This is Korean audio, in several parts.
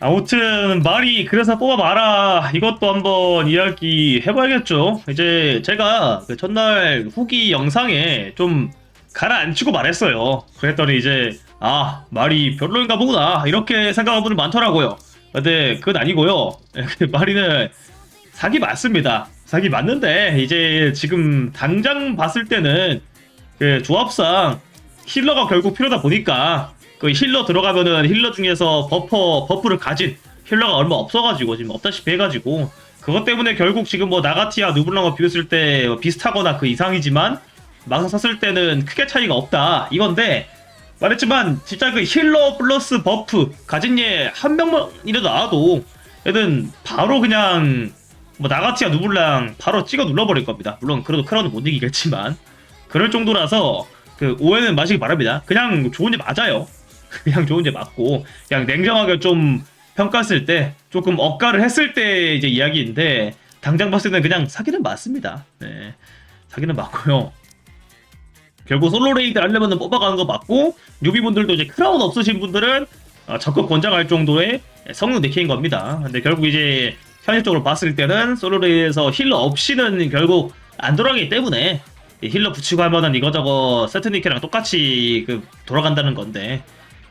아무튼 말이 그래서 뽑아봐라. 이것도 한번 이야기 해봐야겠죠. 이제 제가 그 전날 후기 영상에 좀 가라앉히고 말했어요. 그랬더니 이제 아 말이 별로인가 보구나. 이렇게 생각하는 분들 많더라고요. 근데 그건 아니고요. 그 말이는 사기 맞습니다. 사기 맞는데 이제 지금 당장 봤을 때는 그 조합상 힐러가 결국 필요하다 보니까 그 힐러 들어가면은 힐러 중에서 버퍼 버프를 가진 힐러가 얼마 없어가지고 지금 없다시피 해가지고 그것 때문에 결국 지금 뭐 나가티아 누블랑과 비교했을 때뭐 비슷하거나 그 이상이지만 막상 썼을 때는 크게 차이가 없다 이건데 말했지만 진짜 그 힐러 플러스 버프 가진 얘 한 명만이라도 나와도 얘는 바로 그냥 뭐 나가티아 누블랑 바로 찍어 눌러버릴 겁니다 물론 그래도 크라운은 못 이기겠지만 그럴 정도라서 그 오해는 마시기 바랍니다. 그냥 좋은 게 맞아요. 그냥 좋은 게 맞고 그냥 냉정하게 좀 평가했을 때 조금 억가를 했을 때 이제 이야기인데 당장 봤을 때는 그냥 사기는 맞습니다. 네, 사기는 맞고요. 결국 솔로 레이드 하려면 뽑아가는 거 맞고 뉴비분들도 이제 크라운 없으신 분들은 어, 적극 권장할 정도의 성능 데케인 겁니다. 근데 결국 이제 현실적으로 봤을 때는 솔로 레이드에서 힐러 없이는 결국 안 돌아가기 때문에 이 힐러 붙이고 하면은 이거저거 세트니케랑 똑같이 그 돌아간다는 건데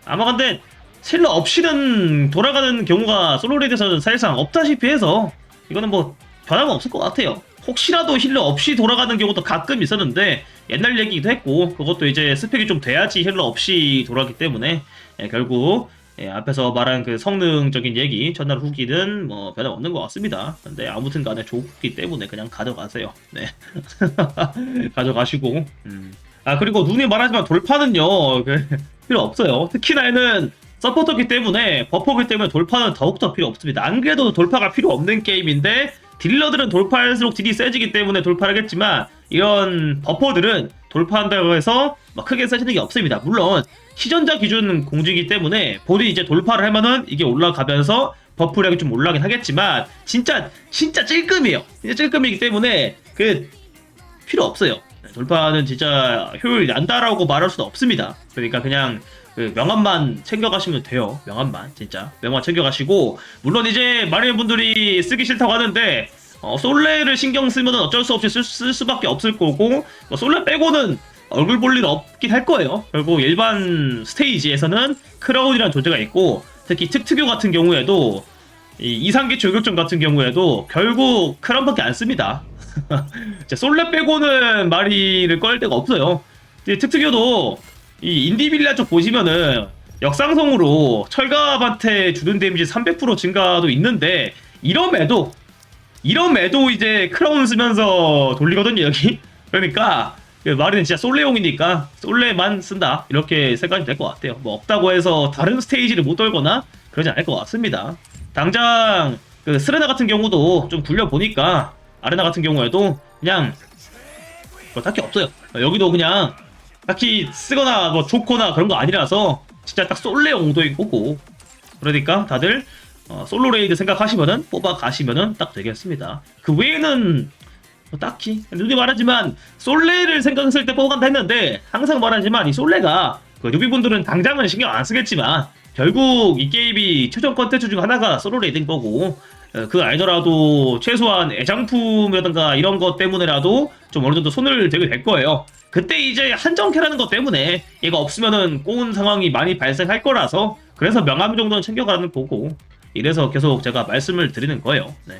아마 근데 힐러 없이는 돌아가는 경우가 솔로레이드에서는 사실상 없다시피 해서 이거는 뭐 변함은 없을 것 같아요. 혹시라도 힐러 없이 돌아가는 경우도 가끔 있었는데 옛날 얘기기도 했고 그것도 이제 스펙이 좀 돼야지 힐러 없이 돌아가기 때문에 예, 결국 예, 앞에서 말한 그 성능적인 얘기 전날 후기는 뭐 변함 없는 것 같습니다. 근데 아무튼 간에 좋기 때문에 그냥 가져가세요. 네. 가져가시고. 음. 아 그리고 눈이 말하지만 돌파는요 그, 필요 없어요. 특히나 얘는 서포터기 때문에 버퍼기 때문에 돌파는 더욱더 필요 없습니다. 안 그래도 돌파가 필요 없는 게임인데 딜러들은 돌파할수록 딜이 세지기 때문에 돌파를 하겠지만 이런 버퍼들은 돌파한다고 해서 막 크게 세지는 게 없습니다. 물론 시전자 기준 공지이기 때문에 본인이 이제 돌파를 하면은 이게 올라가면서 버프력이 좀 올라가긴 하겠지만 진짜 진짜 찔끔이에요. 진짜 찔끔이기 때문에 그 필요 없어요. 돌파는 진짜 효율이 난다라고 말할 수는 없습니다. 그러니까 그냥 그 명함만 챙겨가시면 돼요. 명함만 진짜 명함 챙겨가시고 물론 이제 많은 분들이 쓰기 싫다고 하는데 어, 솔레를 신경 쓰면 어쩔 수 없이 쓸, 쓸 수밖에 없을 거고 뭐 솔레 빼고는 얼굴 볼 일 없긴 할 거예요. 결국 일반 스테이지에서는 크라운이라는 존재가 있고 특히 특특교 같은 경우에도 이 이상기 조격전 같은 경우에도 결국 크라운밖에 안 씁니다. 이제 솔레 빼고는 마리를 꺼낼 데가 없어요. 이제 특특교도 이 인디빌라 쪽 보시면은 역상성으로 철갑한테 주는 데미지 300% 증가도 있는데 이럼에도 이럼에도 이제 크라운 쓰면서 돌리거든요 여기. 그러니까 그 마리는 진짜 솔레용이니까 솔레만 쓴다. 이렇게 생각이 될 것 같아요. 뭐 없다고 해서 다른 스테이지를 못 돌거나 그러지 않을 것 같습니다. 당장 그 스레나 같은 경우도 좀 굴려보니까 아레나 같은 경우에도 그냥 뭐 딱히 없어요. 여기도 그냥 딱히 쓰거나 뭐 좋거나 그런 거 아니라서 진짜 딱 솔레 용도인 거고. 그러니까 다들 어, 솔로 레이드 생각하시면은 뽑아 가시면은 딱 되겠습니다. 그 외에는 뭐 딱히 누이 말하지만 솔레를 생각했을 때 뽑아간다 했는데 항상 말하지만 이 솔레가 그 뉴비분들은 당장은 신경 안 쓰겠지만 결국 이 게임이 최종 컨텐츠 중 하나가 솔로 레이드인 거고. 어, 그 아니더라도 최소한 애장품이라든가 이런 것 때문에라도 좀 어느 정도 손을 대게 될 거예요. 그때 이제 한정캐라는 것 때문에 얘가 없으면은 꼬운 상황이 많이 발생할 거라서 그래서 명함 정도는 챙겨가는 거고 이래서 계속 제가 말씀을 드리는 거예요. 네.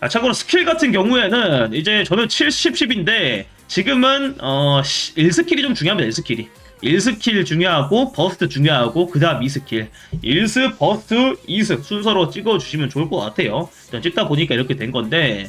아, 참고로 스킬 같은 경우에는 이제 저는 70, 10인데 지금은 어 1스킬이 좀 중요합니다. 1스킬이. 1스킬 중요하고 버스트 중요하고 그 다음 2스킬. 1스 버스트 2스 순서로 찍어주시면 좋을 것 같아요. 일단 찍다 보니까 이렇게 된 건데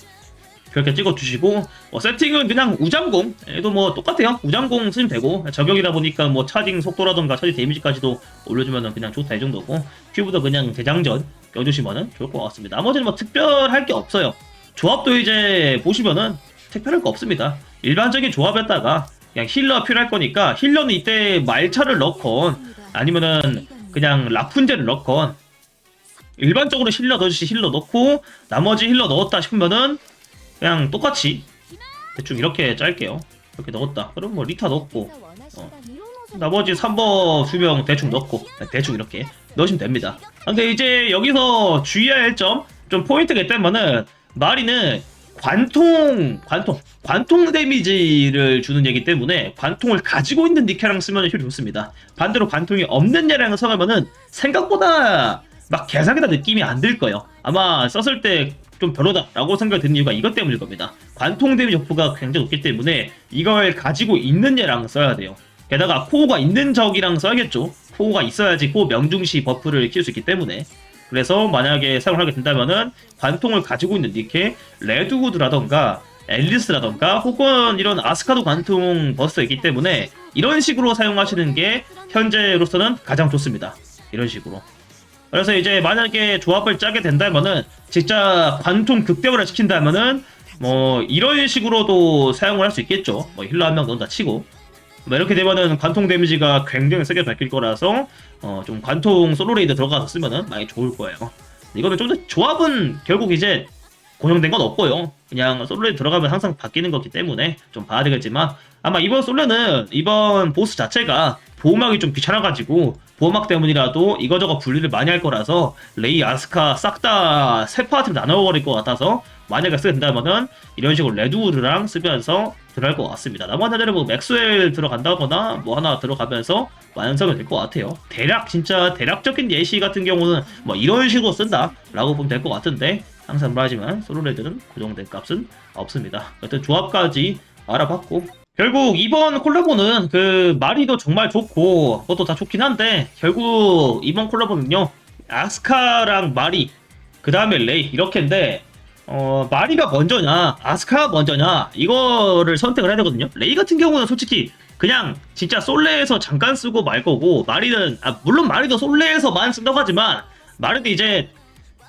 그렇게 찍어주시고 뭐 세팅은 그냥 우장공. 얘도 뭐 똑같아요. 우장공 쓰면 되고 저격이다 보니까 뭐 차징 속도라던가 차징 데미지까지도 올려주면 그냥 좋다 이 정도고 큐브도 그냥 대장전 껴주시면 좋을 것 같습니다. 나머지는 뭐 특별할 게 없어요. 조합도 이제 보시면은 특별할 거 없습니다. 일반적인 조합에다가 그냥 힐러 필요할 거니까 힐러는 이때 말차를 넣건 아니면은 그냥 라푼젤을 넣건 일반적으로 힐러 넣듯이 힐러 넣고 나머지 힐러 넣었다 싶으면은 그냥 똑같이 대충 이렇게 짤게요. 이렇게 넣었다. 그럼 뭐 리타 넣고 어. 나머지 3번 수명 대충 넣고 대충 이렇게 넣으시면 됩니다. 근데 이제 여기서 주의해야 할 점 좀 포인트가 있다면은 마리는 관통 관통 관통 데미지를 주는 얘기 때문에 관통을 가지고 있는 니케랑 쓰면 효율이 좋습니다. 반대로 관통이 없는 얘랑 써가면은 생각보다 막 개사기다 느낌이 안 들 거예요. 아마 썼을 때 좀 별로다라고 생각이 드는 이유가 이것 때문일 겁니다. 관통 데미지 버프가 굉장히 높기 때문에 이걸 가지고 있는 얘랑 써야 돼요. 게다가 코어가 있는 적이랑 써야겠죠. 코어가 있어야지 코어 명중시 버프를 키울 수 있기 때문에 그래서 만약에 사용을 하게 된다면은 관통을 가지고 있는 니케 레드우드라던가 앨리스라던가 혹은 이런 아스카도 관통 버스가 있기 때문에 이런 식으로 사용하시는 게 현재로서는 가장 좋습니다. 이런 식으로. 그래서 이제 만약에 조합을 짜게 된다면은 진짜 관통 극대화를 시킨다면은 뭐 이런 식으로도 사용을 할 수 있겠죠. 뭐 힐러 한 명 넣는다 치고 뭐 이렇게 되면은 관통 데미지가 굉장히 세게 바뀔 거라서 어 좀 관통 솔로 레이드 들어가서 쓰면은 많이 좋을 거예요. 이거는 좀 더 조합은 결국 이제 고정된 건 없고요. 그냥 솔로 레이드 들어가면 항상 바뀌는 거기 때문에 좀 봐야 되겠지만 아마 이번 솔로는 이번 보스 자체가 보호막이 좀 귀찮아가지고 보호막 때문이라도 이거저거 분리를 많이 할 거라서 레이, 아스카 싹 다 세 파트로 나눠버릴 것 같아서 만약에 쓰게 된다면은 이런 식으로 레드우드랑 쓰면서 들어갈 것 같습니다. 나머지 하나는 뭐 맥스웰 들어간다거나 뭐 하나 들어가면서 완성이 될 것 같아요. 대략 진짜 대략적인 예시 같은 경우는 뭐 이런 식으로 쓴다라고 보면 될 것 같은데 항상 말하지만 솔로레드는 고정된 값은 없습니다. 여튼 조합까지 알아봤고 결국 이번 콜라보는 그 마리도 정말 좋고 그것도 다 좋긴 한데 결국 이번 콜라보는요 아스카랑 마리 그 다음에 레이 이렇게인데 어 마리가 먼저냐 아스카가 먼저냐 이거를 선택을 해야 되거든요 레이 같은 경우는 솔직히 그냥 진짜 솔레에서 잠깐 쓰고 말 거고 마리는 아 물론 마리도 솔레에서만 쓴다고 하지만 마리도 이제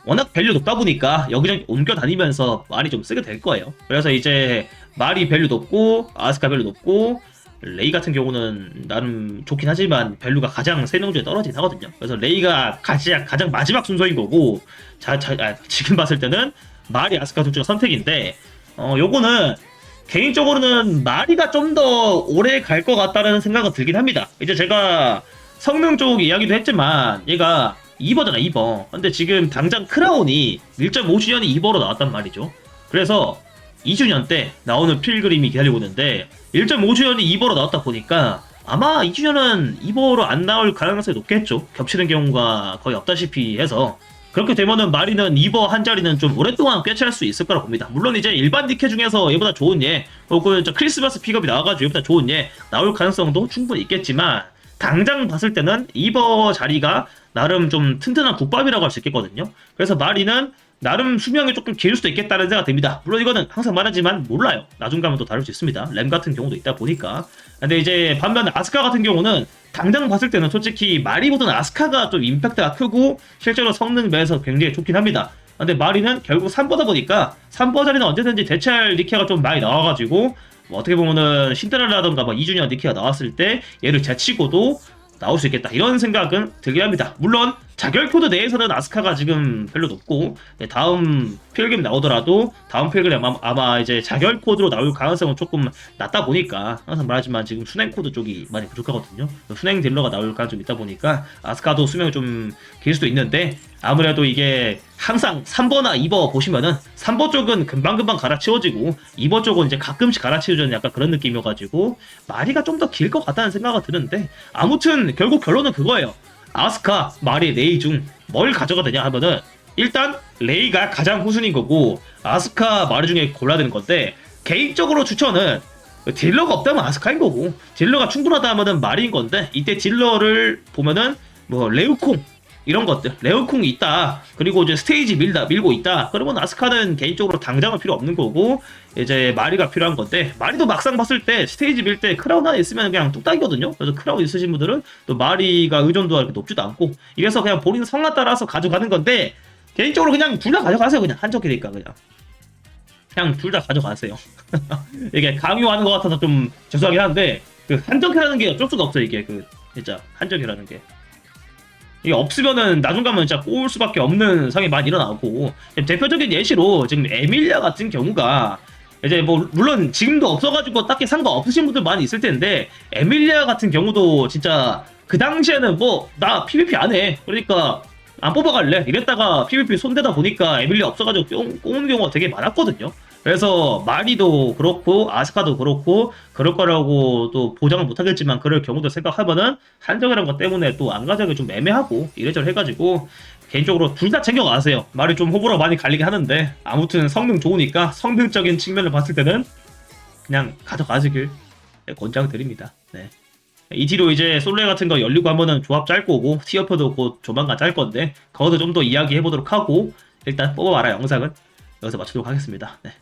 워낙 밸류 높다 보니까 여기저기 옮겨 다니면서 말이 좀 쓰게 될 거예요. 그래서 이제 말이 밸류 높고 아스카 밸류 높고 레이 같은 경우는 나름 좋긴 하지만 밸류가 가장 세명 중에 떨어지긴 하거든요. 그래서 레이가 가장 가장 마지막 순서인 거고 자, 자 아, 지금 봤을 때는 말이 아스카 둘 중에 선택인데 어 요거는 개인적으로는 마리가 좀 더 오래 갈 것 같다는 생각은 들긴 합니다. 이제 제가 성능 쪽 이야기도 했지만 얘가 2버잖아 2버 근데 지금 당장 크라운이 1.5주년이 2버로 나왔단 말이죠 그래서 2주년 때 나오는 필그림이 기다리고 있는데 1.5주년이 2버로 나왔다 보니까 아마 2주년은 2버로 안 나올 가능성이 높겠죠 겹치는 경우가 거의 없다시피 해서 그렇게 되면은 마리는 2버 한 자리는 좀 오랫동안 꿰찰 수 있을 거라 봅니다. 물론 이제 일반 디케 중에서 얘보다 좋은 얘, 혹은 저 크리스마스 픽업이 나와가지고 얘보다 좋은 얘 나올 가능성도 충분히 있겠지만 당장 봤을 때는 2버 자리가 나름 좀 튼튼한 국밥이라고 할 수 있겠거든요. 그래서 마리는 나름 수명이 조금 길 수도 있겠다는 생각이 듭니다. 물론 이거는 항상 말하지만 몰라요. 나중 가면 또 다를 수 있습니다. 램 같은 경우도 있다 보니까. 근데 이제 반면 아스카 같은 경우는 당장 봤을 때는 솔직히 마리보다는 아스카가 좀 임팩트가 크고 실제로 성능 면에서 굉장히 좋긴 합니다. 근데 마리는 결국 3버다 보니까 3버 자리는 언제든지 대체할 니케가 좀 많이 나와가지고 뭐 어떻게 보면은 신데렐라던가 막 2주년 니케가 나왔을 때 얘를 제치고도 나올 수 있겠다 이런 생각은 들게 합니다. 물론 자결 코드 내에서는 아스카가 지금 별로 높고 네, 다음 필그램 나오더라도 다음 필그램 아마, 아마 이제 자결 코드로 나올 가능성은 조금 낮다 보니까 항상 말하지만 지금 순행 코드 쪽이 많이 부족하거든요. 순행 딜러가 나올 가능성이 있다 보니까 아스카도 수명이 좀 길 수도 있는데 아무래도 이게 항상 3버나 2버 보시면은 3버 쪽은 금방금방 갈아치워지고 2버 쪽은 이제 가끔씩 갈아치워지는 약간 그런 느낌이어가지고 마리가 좀 더 길 것 같다는 생각이 드는데 아무튼 결국 결론은 그거예요. 아스카, 마리, 레이 중 뭘 가져가 되냐 하면은 일단 레이가 가장 후순인 거고 아스카, 마리 중에 골라야 되는 건데 개인적으로 추천은 딜러가 없다면 아스카인 거고 딜러가 충분하다 하면은 마리인 건데 이때 딜러를 보면은 뭐 레우콩 이런 것들. 레오콩이 있다. 그리고 이제 스테이지 밀다 밀고 있다. 그러면 아스카는 개인적으로 당장은 필요 없는 거고 이제 마리가 필요한 건데 마리도 막상 봤을 때 스테이지 밀 때 크라운 하나 있으면 그냥 뚝딱이거든요. 그래서 크라운 있으신 분들은 또 마리가 의존도가 그렇게 높지도 않고 이래서 그냥 본인 성화 따라서 가져가는 건데 개인적으로 그냥 둘 다 가져가세요. 그냥 한적이니까 그냥. 그냥 둘 다 가져가세요. 이게 강요하는 것 같아서 좀 죄송하긴 한데 그 한적이라는 게 어쩔 수가 없어 이게. 그 진짜 한적이라는 게 이게 없으면은 나중 가면 진짜 꼬울 수밖에 없는 상황이 많이 일어나고 대표적인 예시로 지금 에밀리아 같은 경우가 이제 뭐 물론 지금도 없어가지고 딱히 상관 없으신 분들 많이 있을 텐데 에밀리아 같은 경우도 진짜 그 당시에는 뭐 나 PVP 안 해. 그러니까 안 뽑아갈래. 이랬다가 PVP 손대다 보니까 에밀리 없어가지고 꼬- 꼬는 경우가 되게 많았거든요. 그래서 마리도 그렇고 아스카도 그렇고 그럴 거라고 또 보장을 못 하겠지만 그럴 경우도 생각하면은 한정이라는 것 때문에 또 안 가져가기 좀 애매하고 이래저래 해가지고 개인적으로 둘 다 챙겨가세요. 말이 좀 호불호 많이 갈리긴 하는데 아무튼 성능 좋으니까 성능적인 측면을 봤을 때는 그냥 가져가시길 네, 권장드립니다. 네. 이 뒤로 이제 솔레 같은 거 열리고 하면은 조합 짤 거고 티어표도 곧 조만간 짤 건데 그것도 좀 더 이야기 해 보도록 하고 일단 뽑아봐라 영상은 여기서 마치도록 하겠습니다. 네.